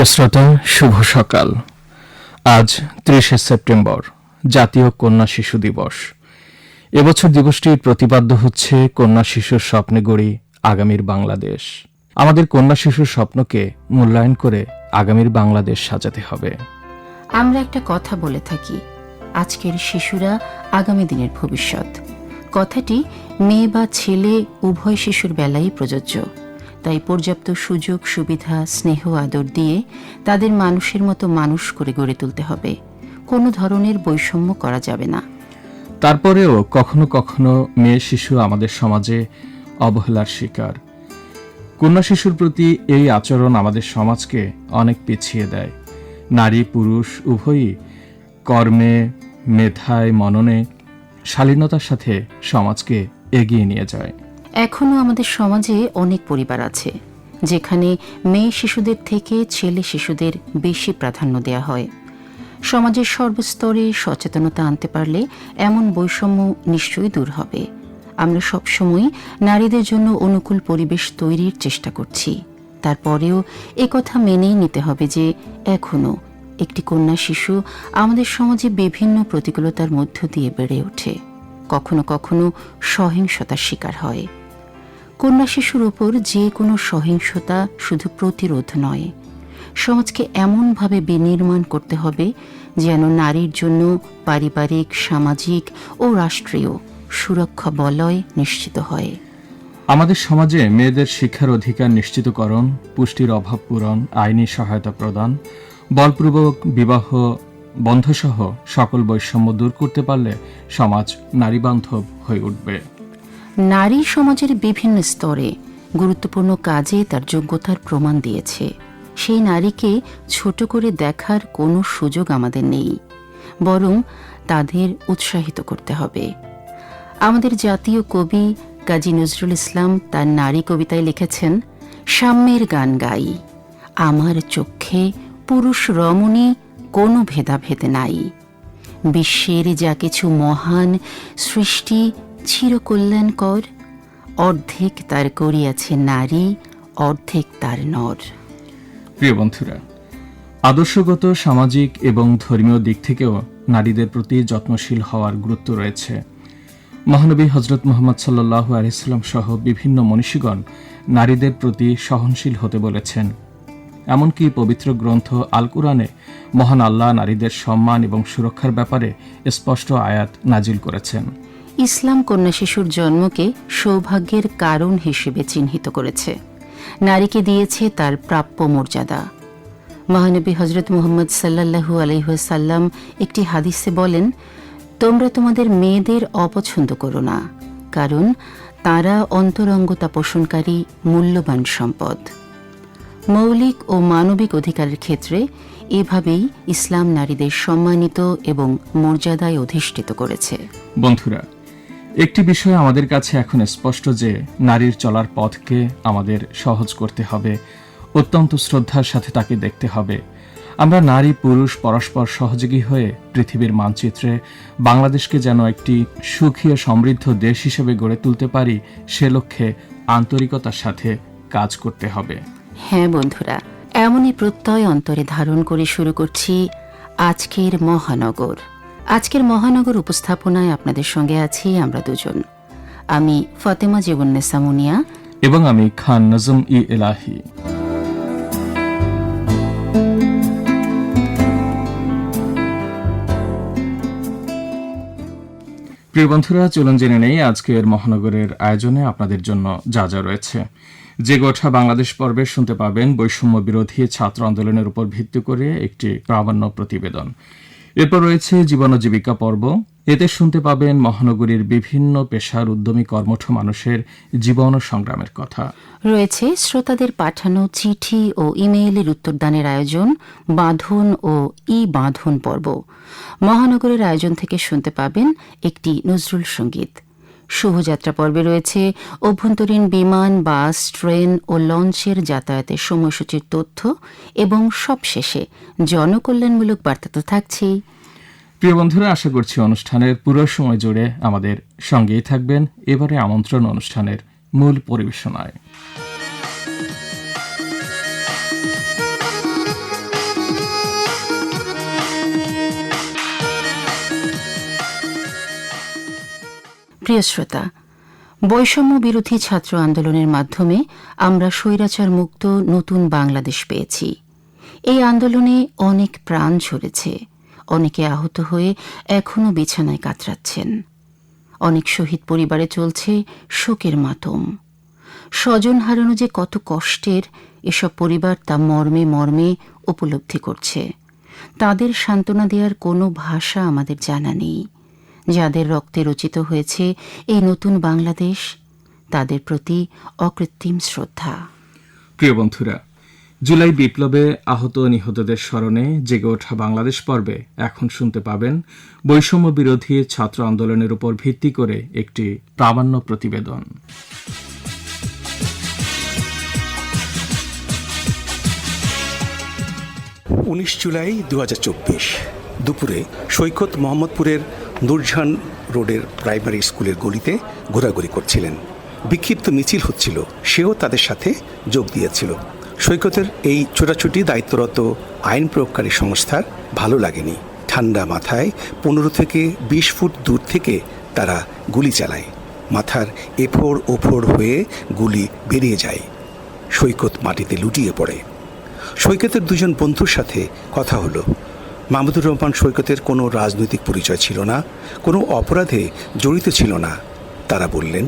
প্রিয় শ্রোতা, শুভ সকাল। আজ ত্রিশে সেপ্টেম্বর, জাতীয় কন্যা শিশু দিবস। এবছর দিবসটির প্রতিপাদ্য হচ্ছে কন্যা শিশুর স্বপ্নে গড়ি আগামীর বাংলাদেশ। আমাদের কন্যা শিশুর স্বপ্নকে মূল্যায়ন করে আগামীর বাংলাদেশ সাজাতে হবে। আমরা একটা কথা বলে থাকি, আজকের শিশুরা আগামী দিনের ভবিষ্যৎ। কথাটি মেয়ে বা ছেলে উভয় শিশুর বেলায় প্রযোজ্য। তাই পর্যাপ্ত সুযোগ, সুবিধা, স্নেহ, আদর দিয়ে তাদের মানুষের মতো মানুষ করে গড়ে তুলতে হবে। কোনো ধরনের বৈষম্য করা যাবে না। তারপরেও কখনো কখনো মেয়ে শিশু আমাদের সমাজে অবহেলার শিকার। কন্যা শিশুর প্রতি এই আচরণ আমাদের সমাজকে অনেক পিছিয়ে দেয়। নারী, পুরুষ, উভয়ই কর্মে, মেধায়, মননে শালীনতার সাথে সমাজকে এগিয়ে নিয়ে যায়। এখনও আমাদের সমাজে অনেক পরিবার আছে, যেখানে মেয়ে শিশুদের থেকে ছেলে শিশুদের বেশি প্রাধান্য দেওয়া হয়। সমাজের সর্বস্তরে সচেতনতা আনতে পারলে এমন বৈষম্য নিশ্চয়ই দূর হবে। আমরা সবসময় নারীদের জন্য অনুকূল পরিবেশ তৈরির চেষ্টা করছি। তারপরেও কথা মেনেই নিতে হবে যে এখনও একটি কন্যা শিশু আমাদের সমাজে বিভিন্ন প্রতিকূলতার মধ্য দিয়ে বেড়ে ওঠে। কখনো কখনো সহিংসতার শিকার হয়। কন্যা শিশুর ওপর যে কোনো সহিংসতা শুধু প্রতিরোধ নয়। সমাজকে এমনভাবে বিনির্মাণ করতে হবে যেন নারীর জন্য পারিবারিক, সামাজিক ও রাষ্ট্রীয় সুরক্ষা বলয় নিশ্চিত হয়। আমাদের সমাজে মেয়েদের শিক্ষার অধিকার নিশ্চিতকরণ, পুষ্টির অভাব পূরণ, আইনি সহায়তা প্রদান, বলপূর্বক বিবাহ বন্ধসহ সকল বৈষম্য দূর করতে পারলে সমাজ নারীবান্ধব হয়ে উঠবে। নারী সমাজের বিভিন্ন স্তরে গুরুত্বপূর্ণ কাজে তার যোগ্যতার প্রমাণ দিয়েছে। সেই নারীকে ছোট করে দেখার কোনো সুযোগ আমাদের নেই, বরং তাদের উৎসাহিত করতে হবে। আমাদের জাতীয় কবি কাজী নজরুল ইসলাম তার নারী কবিতায় লিখেছেন, সাম্যের গান গাই, আমার চক্ষে পুরুষ রমণী কোনো ভেদাভেদ নাই। বিশ্বের যা কিছু মহান সৃষ্টি চিরকল্যাণকর অর্ধেক তার করিয়াছে নারী, অর্ধেক তার নর। প্রিয় বন্ধুরা, আদর্শগত, সামাজিক এবং ধর্মীয় দিক থেকেও নারীদের প্রতি যত্নশীল হওয়ার গুরুত্ব রয়েছে। মহানবী হজরত মোহাম্মদ সাল্লাহ আলহিসাল্লাম সহ বিভিন্ন মনীষীগণ নারীদের প্রতি সহনশীল হতে বলেছেন। এমনকি পবিত্র গ্রন্থ আল কুরআনে মহান আল্লাহ নারীদের সম্মান এবং সুরক্ষার ব্যাপারে স্পষ্ট আয়াত নাজিল করেছেন। ইসলাম কন্যা শিশুর জন্মকে সৌভাগ্যের কারণ হিসেবে চিহ্নিত করেছে। নারীকে দিয়েছে তার প্রাপ্য মর্যাদা। মহানবী হজরত মোহাম্মদ সাল্লাহু আলহ্লাম একটি হাদিসে বলেন, তোমরা তোমাদের মেয়েদের অপছন্দ করো না, কারণ তারা অন্তরঙ্গতা পোষণকারী, মূল্যবান সম্পদ। মৌলিক ও মানবিক অধিকারের ক্ষেত্রে এভাবেই ইসলাম নারীদের সম্মানিত এবং মর্যাদায় অধিষ্ঠিত করেছে। বন্ধুরা একটি বিষয় আমাদের কাছে এখন স্পষ্ট যে নারীর চলার পথকে আমাদের সহজ করতে হবে, অত্যন্ত শ্রদ্ধার সাথে তাকে দেখতে হবে। আমরা নারী, পুরুষ, পরস্পর সহযোগী হয়ে পৃথিবীর মানচিত্রে বাংলাদেশকে যেন একটি সুখী ও সমৃদ্ধ দেশ হিসেবে গড়ে তুলতে পারি, সে লক্ষ্যে আন্তরিকতার সাথে কাজ করতে হবে। হ্যাঁ বন্ধুরা, এমনই প্রত্যয় অন্তরে ধারণ করে শুরু করছি আজকের মহানগর। আজকের মহানগর উপস্থাপনায় আপনাদের সঙ্গে আছি আমরা দুজন। আমি ফতেমা জীবন্নেসা মুনিয়া। এবং আমি খান নজম ই এলাহি। প্রিয় বন্ধুরা, চলুন জেনে নেই আজকের মহানগরের আয়োজনে আপনাদের জন্য যা যা রয়েছে। যে গোঠা বাংলাদেশ পর্বে শুনতে পাবেন বৈষম্য বিরোধী ছাত্র আন্দোলনের উপর ভিত্তি করে একটি প্রামাণ্য প্রতিবেদন। এরপর রয়েছে জীবন জীবিকা পর্ব। এতে শুনতে পাবেন মহানগরীর বিভিন্ন পেশার উদ্যমী কর্মঠ মানুষের জীবন সংগ্রামের কথা। রয়েছে শ্রোতাদের পাঠানো চিঠি ও ইমেইলের উত্তরদানের আয়োজন, বাঁধন ও ই বাঁধন পর্ব। মহানগরের আয়োজন থেকে শুনতে পাবেন একটি নজরুল সংগীত। শুভযাত্রা পর্বে রয়েছে অভ্যন্তরীণ বিমান, বাস, ট্রেন ও লঞ্চের যাতায়াতের সময়সূচির তথ্য এবং সবশেষে জনকল্যাণমূলক বার্তা তো থাকছেই। প্রিয় বন্ধুরা, আশা করছি অনুষ্ঠানের পুরো সময় জুড়ে আমাদের সঙ্গেই থাকবেন। এবারে আমন্ত্রণ অনুষ্ঠানের মূল পরিবেশনায়। প্রিয় শ্রোতা, বৈষম্য বিরোধী ছাত্র আন্দোলনের মাধ্যমে আমরা স্বৈরাচার মুক্ত নতুন বাংলাদেশ পেয়েছি। এই আন্দোলনে অনেক প্রাণ ঝরেছে। অনেকে আহত হয়ে এখনও বিছানায় কাতরাচ্ছেন। অনেক শহীদ পরিবারে চলছে শোকের মাতম। স্বজন হারানো যে কত কষ্টের, এসব পরিবার তা মর্মে মর্মে উপলব্ধি করছে। তাদের সান্ত্বনা দেওয়ার কোনো ভাষা আমাদের জানা নেই। যাদের রক্তে রচিত হয়েছে এই নতুন বাংলাদেশ তাদের প্রতি অকৃত্রিম শ্রদ্ধা। প্রিয় বন্ধুরা জুলাই বিপ্লবে আহত নিহতদের স্মরণে জেগে ওঠা বাংলাদেশ পর্বে এখন শুনতে পাবেন বৈষম্য বিরোধী ছাত্র আন্দোলনের উপর ভিত্তি করে একটি প্রামাণ্য প্রতিবেদন। উনিশ জুলাই দু হাজার চব্বিশ দুপুরে সৈকত মোহাম্মদপুরের নুরজাহান রোডের প্রাইমারি স্কুলের গলিতে ঘোরাঘুরি করছিলেন। বিক্ষিপ্ত মিছিল হচ্ছিল, সেও তাদের সাথে যোগ দিয়েছিল। সৈকতের এই ছোটাছুটি দায়িত্বরত আইন প্রয়োগকারী সংস্থার ভালো লাগেনি। ঠান্ডা মাথায় পনেরো থেকে বিশ ফুট দূর থেকে তারা গুলি চালায়। মাথার এফোড় ওফোড় হয়ে গুলি বেরিয়ে যায়। সৈকত মাটিতে লুটিয়ে পড়ে। সৈকতের দুজন বন্ধুর সাথে কথা হলো। মাহমুদুর রহমান সৈকতের কোনো রাজনৈতিক পরিচয় ছিল না, কোনো অপরাধে জড়িত ছিল না, তারা বললেন।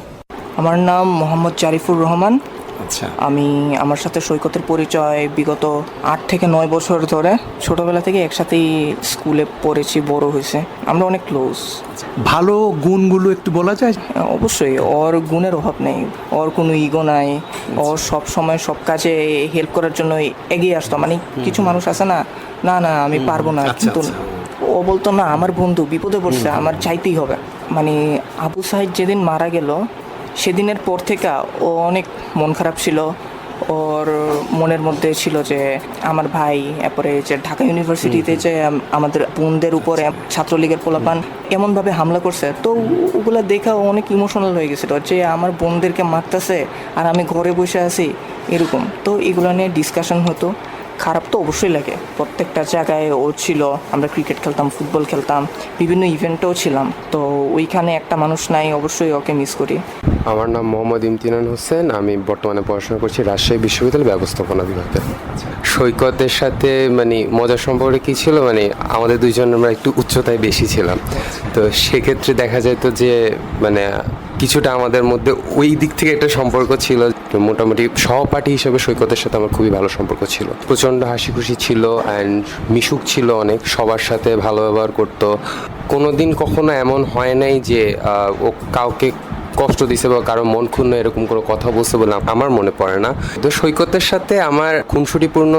আমার নাম মোহাম্মদ জারিফুর রহমান। আচ্ছা। আমি আমার সাথে সৈকতের পরিচয় বিগত আট থেকে নয় বছর ধরে ছোটবেলা থেকে একসাথেই স্কুলে পড়েছি বড় হয়েছে। আমরা অনেক ক্লোজ ভালো গুণগুলো একটু বলা যায়? অবশ্যই। ওর গুণের অভাব নেই। ওর কোনো ইগো নাই। ওর সব সময় সব কাজে হেল্প করার জন্য এগিয়ে আসতো। মানে কিছু মানুষ আছে না না না আমি পারব না। আচ্ছা, কিন্তু আচ্ছা। ও বলতো না আমার বন্ধু বিপদে পড়ছে আমার চাইতেই হবে। মানে আবু সাহেব যেদিন মারা গেল সেদিনের পর থেকে ও অনেক মন খারাপ ছিল। ওর মনের মধ্যে ছিল যে আমার ভাই এরপরে যে ঢাকা ইউনিভার্সিটিতে যে আমাদের বোনদের উপরে ছাত্রলীগের পোলাপান এমনভাবে হামলা করছে তো ওগুলো দেখা অনেক ইমোশনাল হয়ে গেছিল যে আমার বোনদেরকে মারতেছে আর আমি ঘরে বসে আছি এরকম। তো এগুলো নিয়ে ডিসকাশন হতো। খারাপ তো অবশ্যই লাগে। প্রত্যেকটা জায়গায় ও ছিল, আমরা ক্রিকেট খেলতাম ফুটবল খেলতাম, বিভিন্ন ইভেন্টেও ছিলাম। তো ওইখানে একটা মানুষ নাই, অবশ্যই ওকে মিস করি। আমার নাম মোহাম্মদ ইমতিনান হোসেন, আমি বর্তমানে পড়াশোনা করছি রাজশাহী বিশ্ববিদ্যালয় ব্যবস্থাপনা বিভাগে। সৈকতের সাথে মানে মজার সম্পর্কে কী ছিল? মানে আমাদের দুইজন আমরা একটু উচ্চতায় বেশি ছিলাম। তো সেক্ষেত্রে দেখা যেত যে মানে কিছুটা আমাদের মধ্যে ওই দিক থেকে একটা সম্পর্ক ছিল মোটামুটি সহপাঠী হিসেবে সৈকতের সাথে আমার খুবই ভালো সম্পর্ক ছিল। প্রচণ্ড হাসি খুশি ছিল অ্যান্ড মিশুক ছিল অনেক, সবার সাথে ভালো ব্যবহার করতো। কোনোদিন কখনো এমন হয় নাই যে ও কাউকে কষ্ট দিছে বা কারও মন ক্ষুণ্ণ এরকম কোনো কথা বলছে বলে আমার মনে পড়ে না। তো সৈকতের সাথে আমার খুনসুটিপূর্ণ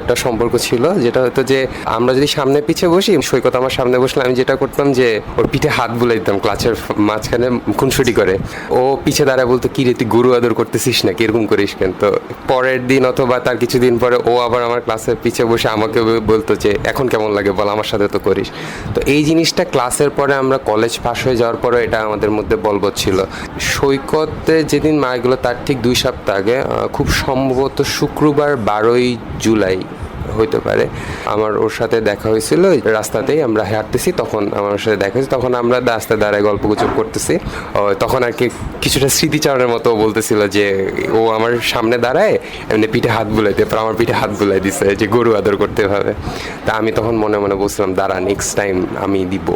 একটা সম্পর্ক ছিল, যেটা হতো যে আমরা যদি সামনে পিছে বসি, সৈকত আমার সামনে বসলে আমি যেটা করতাম যে ওর পিঠে হাত বুলে দিতাম ক্লাচের মাঝখানে খুনসুটি করে। ও পিছে দাঁড়ায় বলতো, কি রে, তুই গরু আদর করতেছিস না কীরকম করিস কেন? তো পরের দিন অথবা তার কিছুদিন পরে ও আবার আমার ক্লাসের পিছে বসে আমাকে বলতো যে, এখন কেমন লাগে বল, আমার সাথে তো করিস। তো এই জিনিসটা ক্লাসের পরে আমরা কলেজ পাশ হয়ে যাওয়ার পরে এটা আমাদের মধ্যে বলবৎ ছিল। সৈকতে যেদিন মারা গেল তার ঠিক দুই সপ্তাহ আগে খুব সম্ভবত শুক্রবার বারোই জুলাই হইতে পারে। আমার ওর সাথে দেখা হয়েছিল রাস্তাতেই আমরা হাঁটতেছি, তখন আমার সাথে দেখা হয়েছে, তখন আমরা রাস্তায় দাঁড়ায় গল্প গুজব করতেছি। তখন আর কি কিছুটা স্মৃতিচারণের মতো বলতেছিল যে, ও আমার সামনে দাঁড়ায়, এমনি পিঠে হাত বুলাইতে এরপর আমার পিঠে হাত বুলাই দিছে, যে গরু আদর করতে হবে। তা আমি তখন মনে মনে বলছিলাম, দাঁড়া নেক্সট টাইম আমি দিব।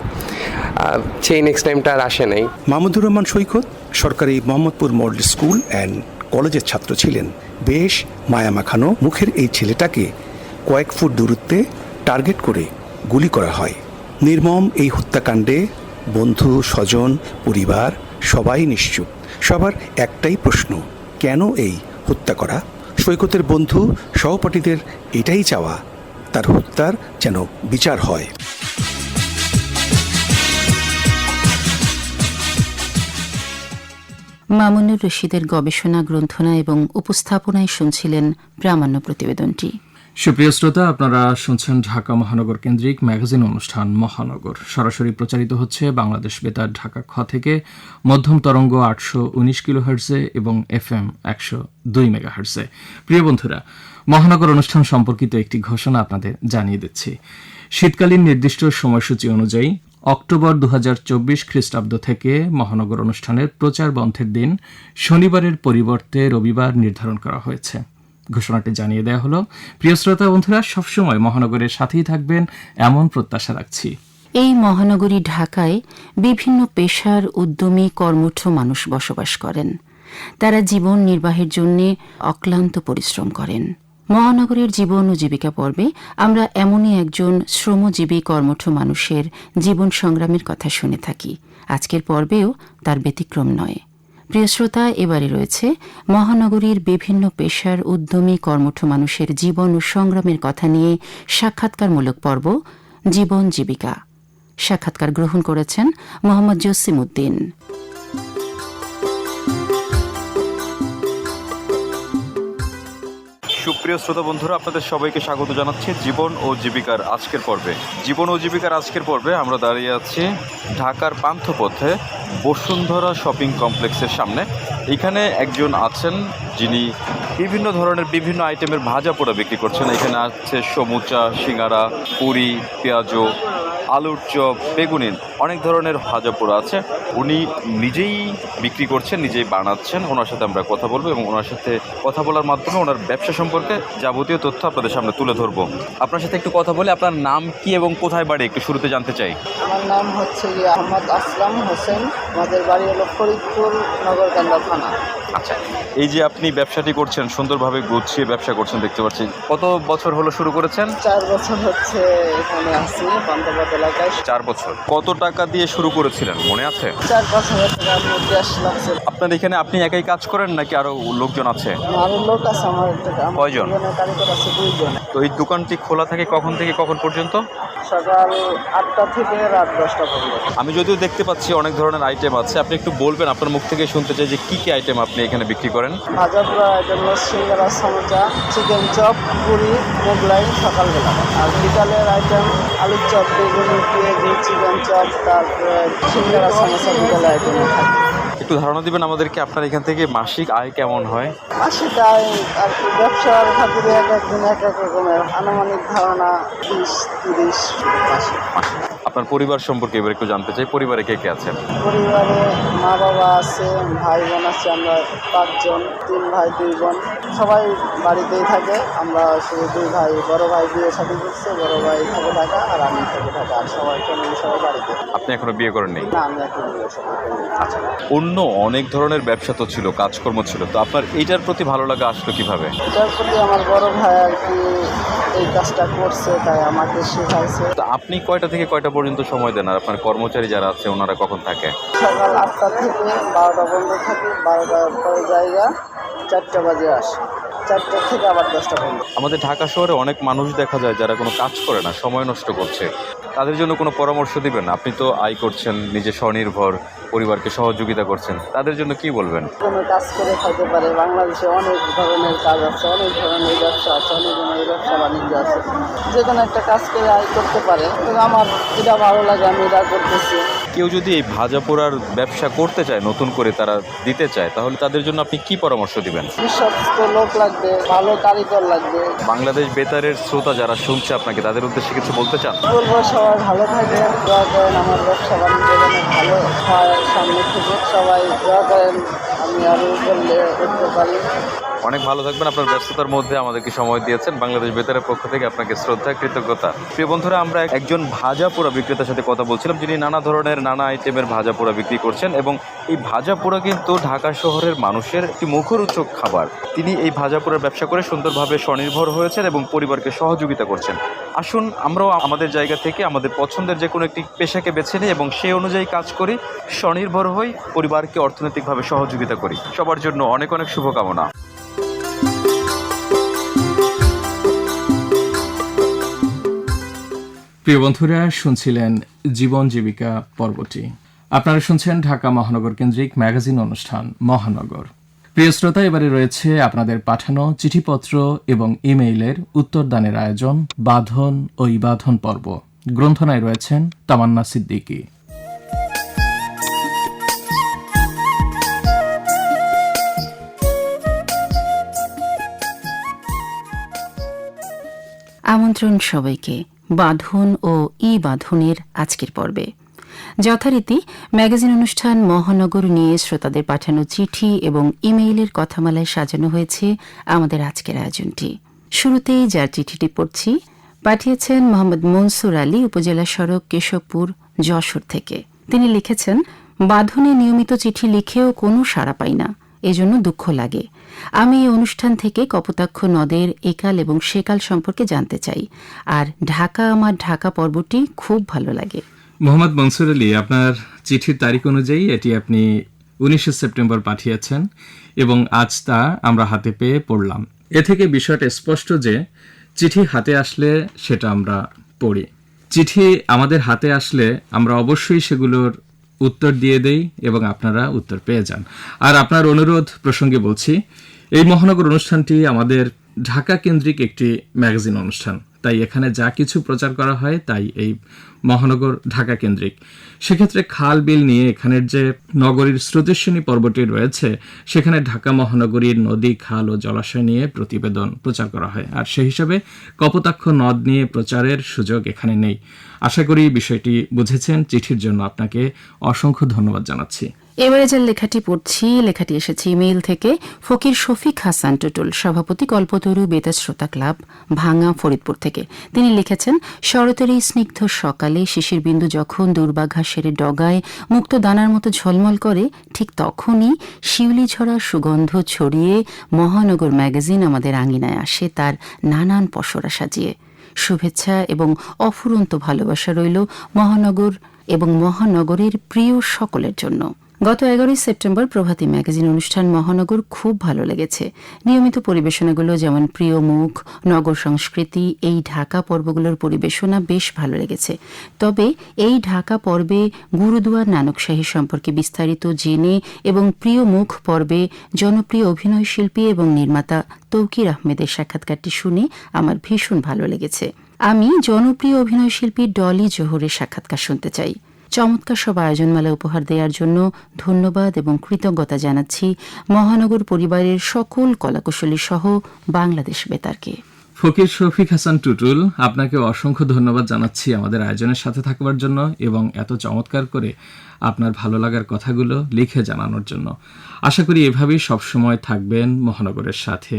সেই নেক্সট টাইমটা আর আসে নাই। মাহমুদুর রহমান সৈকত, সরকারি মোহাম্মদপুর মডেল স্কুল অ্যান্ড কলেজের ছাত্র ছিলেন। বেশ মায়া মাখানো মুখের এই ছেলেটাকে কয়েক ফুট দূরত্বে টার্গেট করে গুলি করা হয়। নির্মম এই হত্যাকাণ্ডে বন্ধু, স্বজন, পরিবার সবাই নিশ্চুপ। সবার একটাই প্রশ্ন, কেন এই হত্যা করা? সৈকতের বন্ধু, সহপাঠীদের এটাই চাওয়া, তার হত্যার যেন বিচার হয়। মামুনুর রশিদের গবেষণা, গ্রন্থনা এবং উপস্থাপনায় শুনছিলেন প্রামাণ্য প্রতিবেদনটি। সুপ্রিয় শ্রোতা, আপনারা শুনছেন ঢাকা মহানগর কেন্দ্রিক ম্যাগাজিন অনুষ্ঠান মহানগর। সরাসরি প্রচারিত হচ্ছে বাংলাদেশ বেতার ঢাকা খ থেকে মধ্যম তরঙ্গ আটশো উনিশ কিলো হার্সে এবং এফ এম একশো দুই মেগা হার্সে প্রিয় বন্ধুরা, মহানগর অনুষ্ঠান সম্পর্কিত একটি ঘোষণা আপনাদের জানিয়ে দিচ্ছি। শীতকালীন নির্দিষ্ট সময়সূচি অনুযায়ী অক্টোবর দু হাজার চব্বিশ খ্রিস্টাব্দ থেকে মহানগর অনুষ্ঠানের প্রচার বন্ধের দিন শনিবারের পরিবর্তে রবিবার নির্ধারণ করা হয়েছে। ঘোষণাটি জানিয়ে দেওয়া হলো। প্রিয় শ্রোতা বন্ধুরা, সবসময় মহানগরের সাথেই থাকবেন, এমন প্রত্যাশা রাখছি। এই মহানগরী ঢাকায় বিভিন্ন পেশার উদ্যমী কর্মঠ মানুষ বসবাস করেন। তারা জীবন নির্বাহের জন্য অক্লান্ত পরিশ্রম করেন। মহানগরের জীবন ও জীবিকা পর্বে আমরা এমনই একজন শ্রমজীবী কর্মঠ মানুষের জীবন সংগ্রামের কথা শুনে থাকি। আজকের পর্বেও তার ব্যতিক্রম নয়। প্রিয় শ্রোতা, এবারে রয়েছে মহানগরীর বিভিন্ন পেশার উদ্যমী কর্মঠ মানুষের জীবন ও সংগ্রামের কথা নিয়ে সাক্ষাৎকারমূলক পর্ব, জীবন জীবিকা। সাক্ষাৎকার গ্রহণ করেছেন মোহাম্মদ জসিম উদ্দিন সুপ্রিয় শ্রোতা বন্ধুরা, আপনাদের সবাইকে স্বাগত জানাচ্ছি জীবন ও জীবিকার আজকের পর্বে। জীবন ও জীবিকার আজকের পর্বে আমরা দাঁড়িয়ে আছি ঢাকার পান্থপথে বসুন্ধরা শপিং কমপ্লেক্সের সামনে। এখানে একজন আছেন যিনি বিভিন্ন ধরনের বিভিন্ন আইটেমের ভাজা পোড়া বিক্রি করছেন। এখানে আছে সমুচা, সিঙ্গারা, পুরি, পেঁয়াজু, আলুর চপ বেগুনিন অনেক ধরনের ভাজা পোড়া আছে। উনি নিজেই বিক্রি করছেন, নিজেই বানাচ্ছেন। ওনার সাথে আমরা কথা বলব এবং ওনার সাথে কথা বলার মাধ্যমে ওনার ব্যবসা সম্পর্কে যাবতীয় তথ্য আপনাদের সামনে তুলে ধরবো। আপনার সাথে একটু কথা বলে আপনার নাম কি এবং কোথায় বাড়ি একটু শুরুতে জানতে চাই। আমার নাম হচ্ছে গিয়ে আহমদ আসলাম হোসেন। আমাদের বাড়ি হলো ফরিদপুর নগরকান্দা থানা। আচ্ছা এই যে আপনি ব্যবসাটি করছেন সুন্দরভাবে গুছিয়ে ব্যবসা করছেন দেখতে পাচ্ছি। কত বছর হলো শুরু করেছেন? চার বছর হচ্ছে এখানে আছি পান্তাপাত এলাকায়। চার বছর। কত টাকা দিয়ে শুরু করেছিলেন মনে আছে? চার পাঁচ হাজার টাকার মধ্যে আসলাম। আপনার এখানে আপনি একাই কাজ করেন নাকি আরও লোকজন আছে? আরও লোক আছে আমার একটা আমার কয়জন? কারিগর আছে দুইজন তো এই দোকানটি খোলা থাকে কখন থেকে কখন পর্যন্ত? সকাল আটটা থেকে রাত দশটা পর্যন্ত। আমি যদিও দেখতে পাচ্ছি অনেক ধরনের আইটেম আছে। আপনি একটু বলবেন আপনার মুখ থেকে শুনতে চাই যে কি কি আইটেম আপনি এখানে বিক্রি করেন? ভাজা পোড়া item singara samosa chicken chop puri Mughlai সকালবেলা। আর বিকালের আইটেম আলুর চপ বেগুনি পেঁয়াজি চিকেন চপ তারপরে সিঙ্গারা সমোসা বিকালের আইটেম থাকে একটু ধারণা দিবেন আমাদেরকে আপনার এখান থেকে মাসিক আয় কেমন হয়? মাসিক আয় ব্যবসার খাতিরে এক একদিন এক এক রকমের আনুমানিক ধারণা বিশ তিরিশ মাসে। আপনার পরিবার সম্পর্কে এবার একটু জানতে চাই পরিবারে কে কে আছেন পরিবারে মা বাবা আছে ভাই বোন আছে আমরা পাঁচজন তিন ভাই দুই বোন। সবাই বাড়িতেই থাকে আমরা শুধু দুই ভাই বড় ভাই বিয়ে শাদী করছে বড় ভাই থাকে ঢাকা আর আমি থাকি ঢাকা আর সবাই ফ্যামিলি সবাই বাড়িতে। আপনি এখনও বিয়ে করেননি? না আমি এখন বিয়ে শাদী করিনি। আচ্ছা। অন্য অনেক ধরনের ব্যবসা তো ছিল কাজকর্ম ছিল তো আপনার এইটার প্রতি ভালো লাগা আসলো কীভাবে? এটার প্রতি আমার বড় ভাই আর কি এই কাজটা করছে তাই আমাকে শেখাইছে। তো আপনি কয়টা থেকে কয়টা পর্যন্ত সময় দেন আর আপনার কর্মচারী যারা আছে, ওনারা কখন থাকে? সকাল আটটা থেকে বারোটা বন্ধ থাকে, বারোটার পরে জায়গা চারটা বাজে আসে। চারটা থেকে আবার দশটা পর্যন্ত। আমাদের ঢাকা শহরে অনেক মানুষ দেখা যায় যারা কোনো কাজ করে না সময় নষ্ট করছে। তাদের জন্য কোনো পরামর্শ দিবেন? আপনি তো আয় করছেন নিজে স্বনির্ভর পরিবারকে সহযোগিতা করছেন। তাদের জন্য কি বলবেন? কোনো কাজ করে খাইতে পারে। বাংলাদেশে অনেক ধরনের কাজ আছে অনেক ধরনের ব্যবসা আছে অনেক ধরনের ব্যবসা বাণিজ্য আছে। যে কোনো একটা কাজ করে আয় করতে পারে। কিন্তু আমার যেটা ভালো লাগে আমি এটা করতেছি। কেউ যদি এই ভাজা পোড়ার ব্যবসা করতে চায় নতুন করে তারা দিতে চায় তাহলে তাদের জন্য আপনি কি পরামর্শ দিবেন? বিশ্বস্ত লোক লাগবে ভালো কারিগর লাগবে। বাংলাদেশ বেতারের শ্রোতা যারা শুনছে আপনাকে তাদের উদ্দেশ্যে কিছু বলতে চান? বলব সবাই ভালো থাকে দোয়া করেন আমার ব্যবসা বাণিজ্য ভালো হয় সামনে থেকে সবাই দোয়া করেন আমি আরও করলে করতে পারি। অনেক ভালো থাকবেন, আপনার ব্যস্ততার মধ্যে আমাদেরকে সময় দিয়েছেন। বাংলাদেশ বেতারের পক্ষ থেকে আপনাকে শ্রদ্ধা, কৃতজ্ঞতা। প্রিয় বন্ধুরা, আমরা একজন ভাজা পোড়া বিক্রেতার সাথে কথা বলছিলাম, যিনি নানা ধরনের, নানা আইটেমের ভাজা পোড়া বিক্রি করছেন এবং এই ভাজা পোড়া কিন্তু ঢাকা শহরের মানুষের একটি মুখরোচক খাবার। তিনি এই ভাজা পোড়ার ব্যবসা করে সুন্দরভাবে স্বনির্ভর হয়েছেন এবং পরিবারকে সহযোগিতা করছেন। আসুন, আমরাও আমাদের জায়গা থেকে আমাদের পছন্দের যে কোনো একটি পেশাকে বেছে নিই এবং সেই অনুযায়ী কাজ করি, স্বনির্ভর হই, পরিবারকে অর্থনৈতিকভাবে সহযোগিতা করি। সবার জন্য অনেক অনেক শুভকামনা। প্রিয় বন্ধুরা, শুনছিলেন জীবন জীবিকা পর্বটি। আপনারা শুনছেন ঢাকা মহানগর কেন্দ্রিক ম্যাগাজিন অনুষ্ঠান, মহানগর। প্রিয় শ্রোতা, এবারে রয়েছে আপনাদের পাঠানো চিঠিপত্র এবং ইমেইলের উত্তরদানের আয়োজন, বাঁধন ও ইবাধন পর্ব। গ্রন্থনায় রয়েছেন তামান্না সিদ্দিকী। আমন্ত্রণ সবাইকে। বাঁধন ও ই বাঁধনের আজকের পর্বে। যথারীতি ম্যাগাজিন অনুষ্ঠান মহানগর নিয়ে শ্রোতাদের পাঠানো চিঠি এবং ইমেইলের কথামালায় সাজানো হয়েছে আমাদের আজকের আয়োজনটি। শুরুতেই যার চিঠিটি পড়ছি, পাঠিয়েছেন মোহাম্মদ মনসুর আলী উপজেলা সড়ক কেশবপুর, যশোর থেকে। তিনি লিখেছেন, বাঁধনে নিয়মিত চিঠি লিখেও কোনো সাড়া পাই না, এজন্য দুঃখ লাগে। আমি এই অনুষ্ঠান থেকে কপোতাক্ষ নদের একাল এবং সেকাল সম্পর্কে জানতে চাই। আর ঢাকা, আমার ঢাকা পর্বটি খুব ভালো লাগে। মোহাম্মদ মনসুর আলী, আপনার চিঠির তারিখ অনুযায়ী এটি আপনি উনিশে সেপ্টেম্বর পাঠিয়েছেন এবং আজ তা আমরা হাতে পেয়ে পড়লাম। এ থেকে বিষয়টা স্পষ্ট যে চিঠি হাতে আসলে সেটা আমরা পড়ি। চিঠি আমাদের হাতে আসলে আমরা অবশ্যই সেগুলোর উত্তর দিয়ে দেই এবং আপনারা উত্তর পেয়ে যান। আর আপনার অনুরোধ প্রসঙ্গে বলছি, এই মহানগর অনুষ্ঠানটি আমাদের ঢাকা কেন্দ্রিক একটি ম্যাগাজিন অনুষ্ঠান। তাই এখানে যা কিছু প্রচার করা হয়, তাই এই মহানগর ঢাকা কেন্দ্রিক। সেক্ষেত্রে খাল বিল নিয়ে এখানের যে নগরীর স্রোতেশ্বনী পর্বটি রয়েছে, সেখানে ঢাকা মহানগরীর নদী, খাল ও জলাশয় নিয়ে প্রতিবেদন প্রচার করা হয়। আর সেই হিসাবে কপোতাক্ষ নদ নিয়ে প্রচারের সুযোগ এখানে নেই। আশা করি বিষয়টি বুঝেছেন। চিঠির জন্য আপনাকে অসংখ্য ধন্যবাদ জানাচ্ছি। এবারে যে লেখাটি পড়ছি, লেখাটি এসেছে ইমেইল থেকে। ফকির শফিক হাসান টুটুল, সভাপতি কল্পতরু বেতার শ্রোতা ক্লাব ভাঙা ফরিদপুর থেকে। তিনি লিখেছেন শরতের এই স্নিগ্ধ সকালে শিশির বিন্দু যখন দুর্বাঘা সেরে ডগায় মুক্ত দানার মতো ঝলমল করে, ঠিক তখনই শিউলি ঝরা সুগন্ধ ছড়িয়ে মহানগর ম্যাগাজিন আমাদের আঙিনায় আসে, তার নানান পসরা সাজিয়ে। শুভেচ্ছা এবং অফুরন্ত ভালোবাসা রইল মহানগর এবং মহানগরের প্রিয় সকলের জন্য। গত এগারোই সেপ্টেম্বর প্রভাতী ম্যাগাজিন অনুষ্ঠান মহানগর খুব ভালো লেগেছে। নিয়মিত পরিবেশনাগুলো যেমন প্রিয় মুখ, নগর সংস্কৃতি, এই ঢাকা পর্বগুলোর পরিবেশনা বেশ ভালো লেগেছে। তবে এই ঢাকা পর্বে গুরুদুয়ার নানকশাহী সম্পর্কে বিস্তারিত জেনে এবং প্রিয় মুখ পর্বে জনপ্রিয় অভিনয় শিল্পী এবং নির্মাতা তৌকির আহমেদের সাক্ষাৎকারটি শুনে আমার ভীষণ ভালো লেগেছে। আমি জনপ্রিয় অভিনয় শিল্পী ডলি জোহরের সাক্ষাৎকার শুনতে চাই। চমৎকার সব আয়োজনমালা উপহার দেওয়ার জন্য ধন্যবাদ এবং কৃতজ্ঞতা জানাচ্ছি মহানগর পরিবারের সকল কলাকুশলী সহ বাংলাদেশ বেতারকে। ফকির শফিক হাসান টুটুল, আপনাকে অসংখ্য ধন্যবাদ জানাচ্ছি আমাদের আয়োজনের সাথে থাকবার জন্য এবং এত চমৎকার করে আপনার ভালো লাগার কথাগুলো লিখে জানানোর জন্য। আশা করি এভাবেই সবসময় থাকবেন মহানগরের সাথে।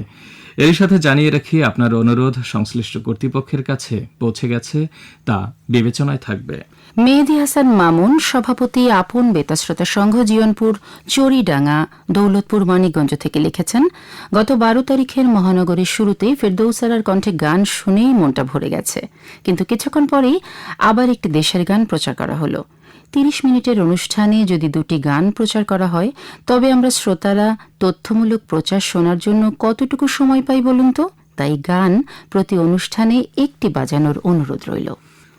এর সাথে জানিয়ে রাখি, আপনার অনুরোধ সংশ্লিষ্ট কর্তৃপক্ষের কাছে পৌঁছে গেছে, তা বিবেচনায় থাকবে। মেহেদি হাসান মামুন, সভাপতি আপন বেতাশ্রোতা সংঘ জিয়নপুর চরিডাঙ্গা দৌলতপুর, মানিকগঞ্জ থেকে লিখেছেন, গত বারো তারিখের মহানগরের শুরুতেই ফেরদৌসারার কণ্ঠে গান শুনেই মনটা ভরে গেছে। কিন্তু কিছুক্ষণ পরেই আবার একটি দেশের গান প্রচার করা হলো। তিরিশ মিনিটের অনুষ্ঠানে যদি দুটি গান প্রচার করা হয়, তবে আমরা শ্রোতারা তথ্যমূলক প্রচার শোনার জন্য কতটুকু সময় পাই বলুন তো? তাই গান প্রতি অনুষ্ঠানে একটি বাজানোর অনুরোধ রইল।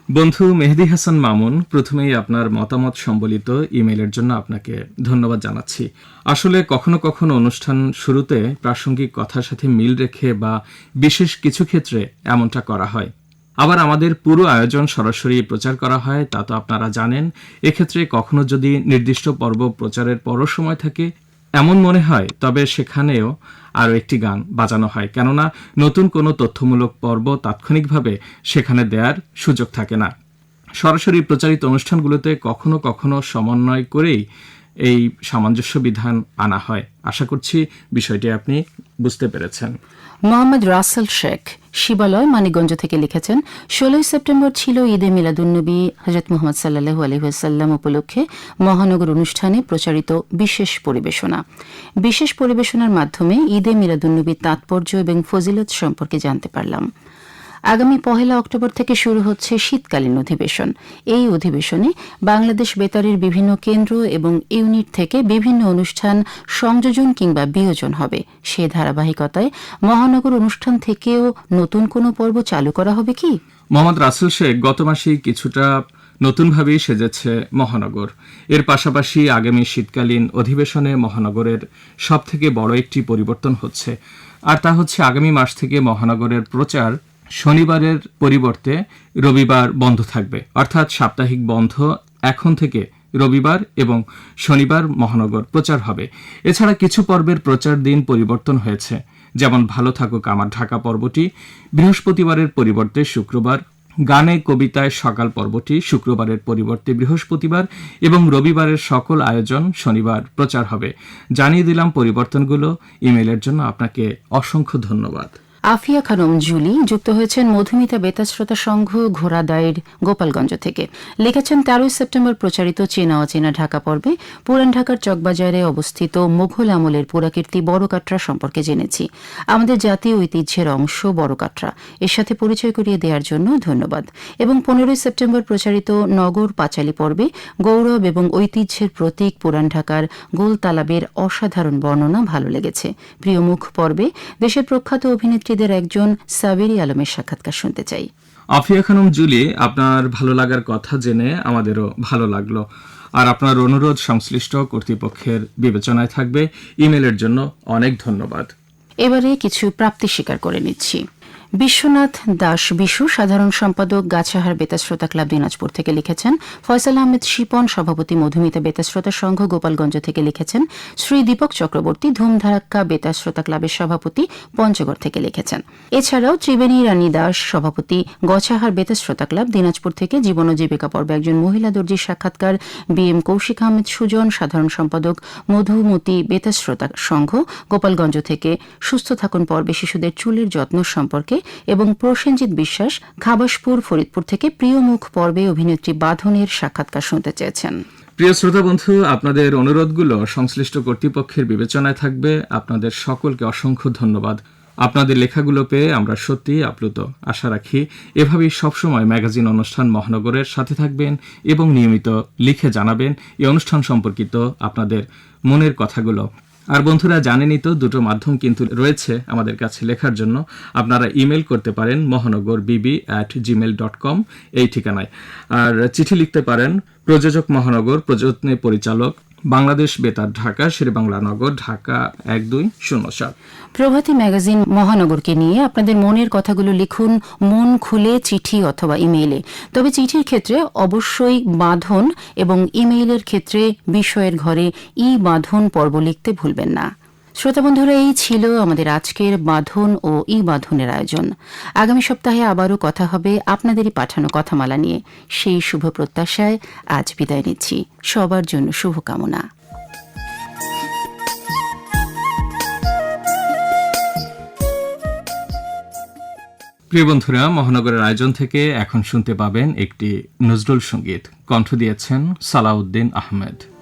বন্ধু মেহেদি হাসান মামুন, প্রথমেই আপনার মতামত সম্বলিত ইমেইলের জন্য আপনাকে ধন্যবাদ জানাচ্ছি। আসলে কখনো কখনো অনুষ্ঠান শুরুতে প্রাসঙ্গিক কথার সাথে মিল রেখে বা বিশেষ কিছু ক্ষেত্রে এমনটা করা হয়। আবার আমাদের পুরো আয়োজন সরাসরি প্রচার করা হয়, তা তো আপনারা জানেন। এক্ষেত্রে কখনো যদি নির্দিষ্ট পর্ব প্রচারের পরও সময় থাকে এমন মনে হয়, তবে সেখানেও আরও একটি গান বাজানো হয়। কেননা, নতুন কোনো তথ্যমূলক পর্ব তাৎক্ষণিকভাবে সেখানে দেওয়ার সুযোগ থাকে না। সরাসরি প্রচারিত অনুষ্ঠানগুলোতে কখনো কখনো সমন্বয় করেই এই সামঞ্জস্য বিধান আনা হয়। আশা করছি বিষয়টি আপনি বুঝতে পেরেছেন। মোহাম্মদ রাসেল শেখ, শিবালয়, মানিকগঞ্জ থেকে লিখেছেন, ষোলোই সেপ্টেম্বর ছিল ঈদে মিলাদুন্নবী হজরত মোহাম্মদ সাল্লাহু আলহিহাসাল্লাম উপলক্ষে মহানগর অনুষ্ঠানে প্রচারিত বিশেষ পরিবেশনা। বিশেষ পরিবেশনার মাধ্যমে ঈদে মিলাদুন্নবীর তাৎপর্য এবং ফজিলত সম্পর্কে জানতে পারলাম। আগামী পহেলা অক্টোবর থেকে শুরু হচ্ছে শীতকালীন অধিবেশন। এই অধিবেশনে বাংলাদেশ বেতারের বিভিন্ন কেন্দ্র এবং ইউনিট থেকে বিভিন্ন অনুষ্ঠান, সংযোজন কিংবা বিয়োজন হবে। সে ধারাবাহিকতায় মহানগর অনুষ্ঠান থেকেও নতুন কোনো পর্ব চালু করা হবে কি? মোহাম্মদ রাসেল শেখ গত মাসেই কিছুটা নতুনভাবেই সেজেছে মহানগর। এর পাশাপাশি আগামী শীতকালীন অধিবেশনে মহানগরের সবথেকে বড় একটি পরিবর্তন হচ্ছে, আর তা হচ্ছে আগামী মাস থেকে মহানগরের প্রচার শনিবারের পরিবর্তে রবিবার বন্ধ থাকবে। অর্থাৎ সাপ্তাহিক বন্ধ এখন থেকে রবিবার এবং শনিবার মহানগর প্রচার হবে। এছাড়া কিছু পর্বের প্রচার দিন পরিবর্তন হয়েছে। যেমন, ভালো থাকুক আমার ঢাকা পর্বটি। বৃহস্পতিবারের পরিবর্তে শুক্রবার। গানে, কবিতায় সকাল পর্বটি শুক্রবারের পরিবর্তে বৃহস্পতিবার এবং রবিবারের সকল আয়োজন শনিবার প্রচার হবে। জানিয়ে দিলাম পরিবর্তনগুলো। ইমেলের জন্য আপনাকে অসংখ্য ধন্যবাদ। আফিয়া খানম জুলি যুক্ত হয়েছেন মধুমিতা বেতাশ্রোতা সংঘ ঘোড়াদায়ের গোপালগঞ্জ থেকে। লিখেছেন তেরোই সেপ্টেম্বর প্রচারিত চেনা অচেনা ঢাকা পর্বে। পুরান ঢাকার চকবাজারে অবস্থিত মুঘল আমলের পুরাকীর্তি বড়কাটরা সম্পর্কে জেনেছি। আমাদের জাতীয় ঐতিহ্যের অংশ বড়কাটরা। এর সাথে পরিচয় করিয়ে দেওয়ার জন্য ধন্যবাদ। এবং পনেরোই সেপ্টেম্বর প্রচারিত নগর পাঁচালী পর্বে গৌরব এবং ঐতিহ্যের প্রতীক পুরান ঢাকার গোল তালাবের অসাধারণ বর্ণনা ভালো লেগেছে। প্রিয় মুখ পর্বে দেশের প্রখ্যাত অভিনেত্রীদের একজন সাবেরি আলমের সাক্ষাৎকার শুনতে চাই। আফিয়া খানম জুলি আপনার ভালো লাগার কথা জেনে আমাদেরও ভালো লাগল। আর আপনার অনুরোধ সংশ্লিষ্ট কর্তৃপক্ষের বিবেচনায় থাকবে। ইমেলের জন্য অনেক ধন্যবাদ। এবারে কিছু প্রাপ্তি স্বীকার করে নিচ্ছি। বিশ্বনাথ দাস বিশু, সাধারণ সম্পাদক গাছাহার বেতাশ্রোতা ক্লাব দিনাজপুর থেকে লিখেছেন। ফয়সাল আহমেদ শিপন, সভাপতি মধুমিতা বেতাশ্রোতা সংঘ গোপালগঞ্জ থেকে লিখেছেন। শ্রী দীপক চক্রবর্তী, ধুমধারাক্কা বেতাশ্রোতা ক্লাবের সভাপতি পঞ্চগড় থেকে লিখেছেন। এছাড়াও ত্রিবেণী রানী দাস, সভাপতি গছাহার বেতাশ্রোতা ক্লাব দিনাজপুর থেকে জীবন ও জীবিকা পর্বে একজন মহিলা দর্জির সাক্ষাৎকার। বি এম কৌশিক আহমেদ সুজন, সাধারণ সম্পাদক মধুমতি বেতাশ্রোতা সংঘ গোপালগঞ্জ থেকে সুস্থ থাকুন পর্বে শিশুদের চুলের যত্ন সম্পর্কে এবং প্রসেনজিৎ বিশ্বাস খাবাসপুর ফরিদপুর থেকে প্রিয় মুখ পর্বে অভিনেত্রী বাঁধনের সাক্ষাৎকার শুনতে চেয়েছেন। প্রিয় শ্রোতা বন্ধু, আপনাদের অনুরোধগুলো সংশ্লিষ্ট কর্তৃপক্ষের বিবেচনায় থাকবে। আপনাদের সকলকে অসংখ্য ধন্যবাদ। আপনাদের লেখাগুলো পেয়ে আমরা সত্যিই আপ্লুত। আশা রাখি এভাবেই সবসময় ম্যাগাজিন অনুষ্ঠান মহানগরের সাথে থাকবেন এবং নিয়মিত লিখে জানাবেন। এই অনুষ্ঠান সম্পর্কিত আপনাদের মনের কথাগুলো আর বন্ধুরা জানেনই তো, দুটো মাধ্যম কিন্তু রয়েছে আমাদের কাছে লেখার জন্য। আপনারা ইমেল করতে পারেন মহানগর বিবি অ্যাট জিমেল ডট কম এই ঠিকানায়। আর চিঠি লিখতে পারেন প্রযোজক মহানগর প্রযত্নে পরিচালক বাংলাদেশ, বেতার, ঢাকা, শেরেবাংলা নগর, ঢাকা এক দুই শূন্য সাত। প্রভাতী ম্যাগাজিন মহানগরকে নিয়ে আপনাদের মনের কথাগুলো লিখুন মন খুলে চিঠি অথবা ইমেইলে। তবে চিঠির ক্ষেত্রে অবশ্যই বাঁধন এবং ইমেইলের ক্ষেত্রে বিষয়ের ঘরে ই বাঁধন পর্ব লিখতে ভুলবেন না। শ্রোতা বন্ধুরা, এই ছিল আমাদের আজকের বাঁধন ও ই বাঁধনের আয়োজন। আগামী সপ্তাহে আবারও কথা হবে আপনাদেরই পাঠানো কথামালা নিয়ে। সেই শুভ প্রত্যাশায় আজ বিদায় নিচ্ছি। সবার জন্য শুভকামনা। প্রিয় বন্ধুরা, মহানগরের আয়োজন থেকে এখন শুনতে পাবেন একটি নজরুল সংগীত। কণ্ঠ দিয়েছেন সালাউদ্দিন আহমেদ।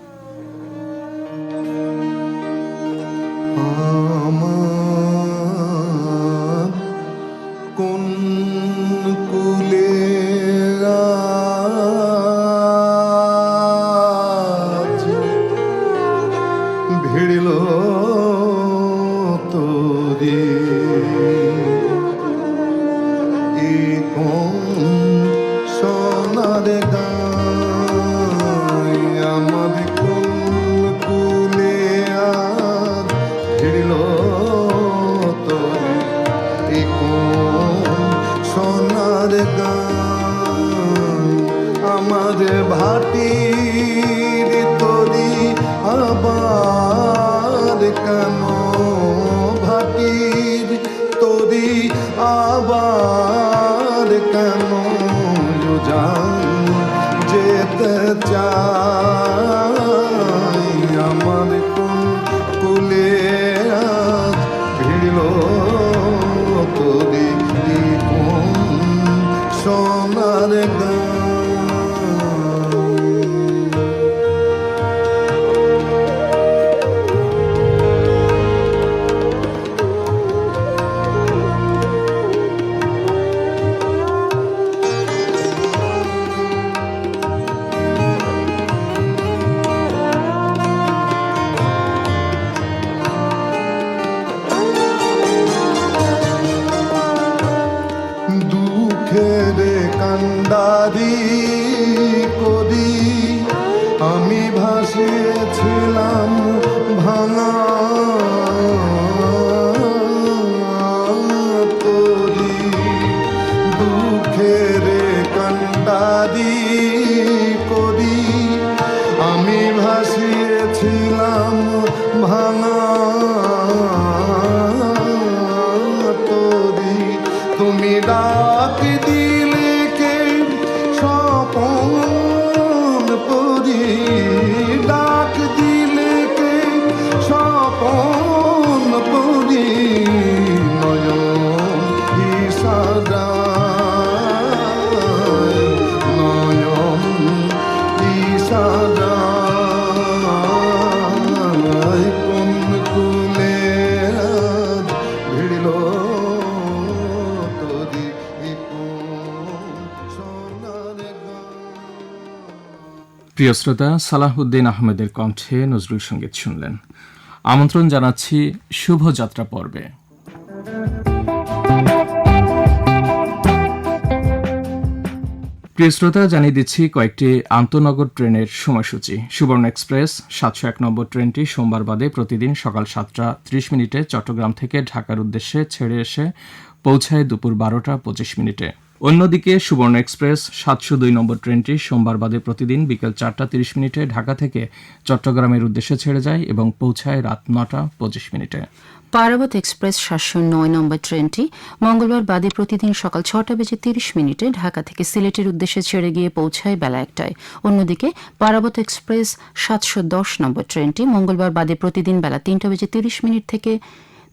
আমার দুঃখের কান্ডারি করি প্রিয় শ্রোতা, সালাহুদ্দিন আহমেদের কণ্ঠে নজরুল সংগীত শুনলেন। আমন্ত্রণ জানাচ্ছি শুভযাত্রা পর্বে। প্রিয় শ্রোতা, জানিয়ে দিচ্ছি কয়েকটি আন্তনগর ট্রেনের সময়সূচি। সুবর্ণ এক্সপ্রেস, সাতশো এক নম্বর ট্রেনটি সোমবার বাদে প্রতিদিন সকাল সাতটা ত্রিশ মিনিটে চট্টগ্রাম থেকে ঢাকার উদ্দেশ্যে ছেড়ে এসে পৌঁছায় দুপুর বারোটা পঁচিশ মিনিটে। অন্যদিকে সুবর্ণ এক্সপ্রেস সাতশো দুই নম্বর ট্রেনটি সোমবার বাদে প্রতিদিন বিকেল চারটা তিরিশ মিনিটে ঢাকা থেকে চট্টগ্রামের উদ্দেশ্যে ছেড়ে যায় এবং পৌঁছায় রাত নটা পঁচিশ মিনিটে। পারাবত এক্সপ্রেস সাতশো নয় নম্বর ট্রেনটি মঙ্গলবার বাদে প্রতিদিন সকাল ছটা বেজে তিরিশ মিনিটে ঢাকা থেকে সিলেটের উদ্দেশ্যে ছেড়ে গিয়ে পৌঁছায় বেলা একটায়। অন্যদিকে পারাবত এক্সপ্রেস সাতশো দশ নম্বর ট্রেনটি মঙ্গলবার বাদে প্রতিদিন বেলা তিনটা বেজে তিরিশ মিনিট থেকে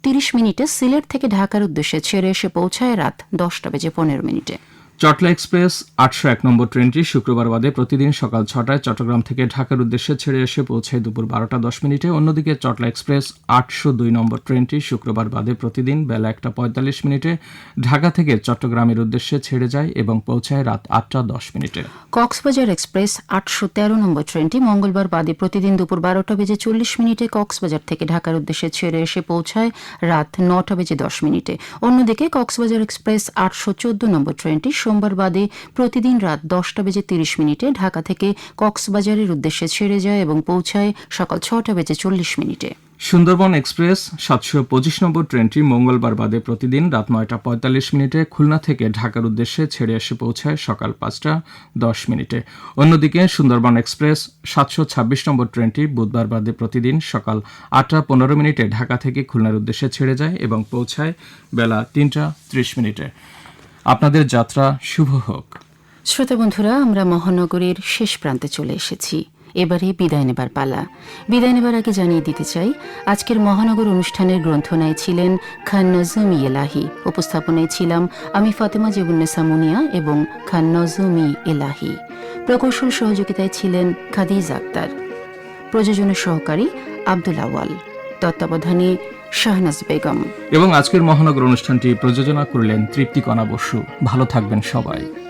তিরিশ মিনিটে সিলেট থেকে ঢাকার উদ্দেশ্যে ছেড়ে এসে পৌঁছায় রাত দশটা বেজে পনেরো মিনিটে। চটলা এক্সপ্রেস, আটশো এক নম্বর ট্রেনটি শুক্রবার বাদে প্রতিদিন সকাল ছটায় চট্টগ্রাম থেকে ঢাকার উদ্দেশ্যে ছেড়ে এসে পৌঁছায় দুপুর বারোটা দশ মিনিটে। অন্যদিকে চটলা এক্সপ্রেস, আটশো দুই নম্বর ট্রেনটি শুক্রবার বাদে প্রতিদিন বেলা একটা পঁয়তাল্লিশ মিনিটে ঢাকা থেকে চট্টগ্রামের উদ্দেশ্যে ছেড়ে যায় এবং পৌঁছায় রাত আটটা দশ মিনিটে। কক্সবাজার এক্সপ্রেস, আটশো তেরো নম্বর ট্রেনটি মঙ্গলবার বাদে প্রতিদিন দুপুর বারোটা বেজে চল্লিশ মিনিটে কক্সবাজার থেকে ঢাকার উদ্দেশ্যে ছেড়ে এসে পৌঁছায় রাত নটা বেজে দশ মিনিটে। অন্যদিকে কক্সবাজার এক্সপ্রেস, আটশো চোদ্দ নম্বর ট্রেনটি সোমবার বাদে প্রতিদিন রাত দশটা বেজে তিরিশ মিনিটে ঢাকা থেকে কক্সবাজারের উদ্দেশ্যে ছেড়ে যায় এবং পৌঁছায় সকাল ছটা বেজে চল্লিশ মিনিটে। সুন্দরবন এক্সপ্রেস, সাতশো পঁচিশ নম্বর ট্রেনটি মঙ্গলবার বাদে প্রতিদিন রাত নয়টা পঁয়তাল্লিশ মিনিটে খুলনা থেকে ঢাকার উদ্দেশ্যে ছেড়ে এসে পৌঁছায় সকাল পাঁচটা দশ মিনিটে। অন্যদিকে সুন্দরবন এক্সপ্রেস, সাতশো ছাব্বিশ নম্বর ট্রেনটি বুধবার বাদে প্রতিদিন সকাল আটটা পনেরো মিনিটে ঢাকা থেকে খুলনার উদ্দেশ্যে ছেড়ে যায় এবং পৌঁছায় বেলা তিনটা ত্রিশ মিনিটে। আপনাদের যাত্রা শুভ হোক। শ্রোতা বন্ধুরা, আমরা মহানগরের শেষ প্রান্তে চলে এসেছি। এবারে বিদায় নেবার পালা। বিদায় নেবার আগে জানিয়ে দিতে চাই, আজকের মহানগর অনুষ্ঠানের গ্রন্থনায় ছিলেন খান নজমি এলাহি। উপস্থাপনায় ছিলাম আমি ফাতেমা জেবুন্নেসা মুনিয়া এবং খান নজমি এলাহি। প্রকৌশল সহযোগিতায় ছিলেন খাদিজ আক্তার। প্রযোজনের সহকারী আব্দুল আওয়াল তত্ত্বাবধানে শাহনাজ বেগম। এবং আজকের মহানগর অনুষ্ঠানটি প্রযোজনা করলেন তৃপ্তিকণা বসু। ভালো থাকবেন সবাই।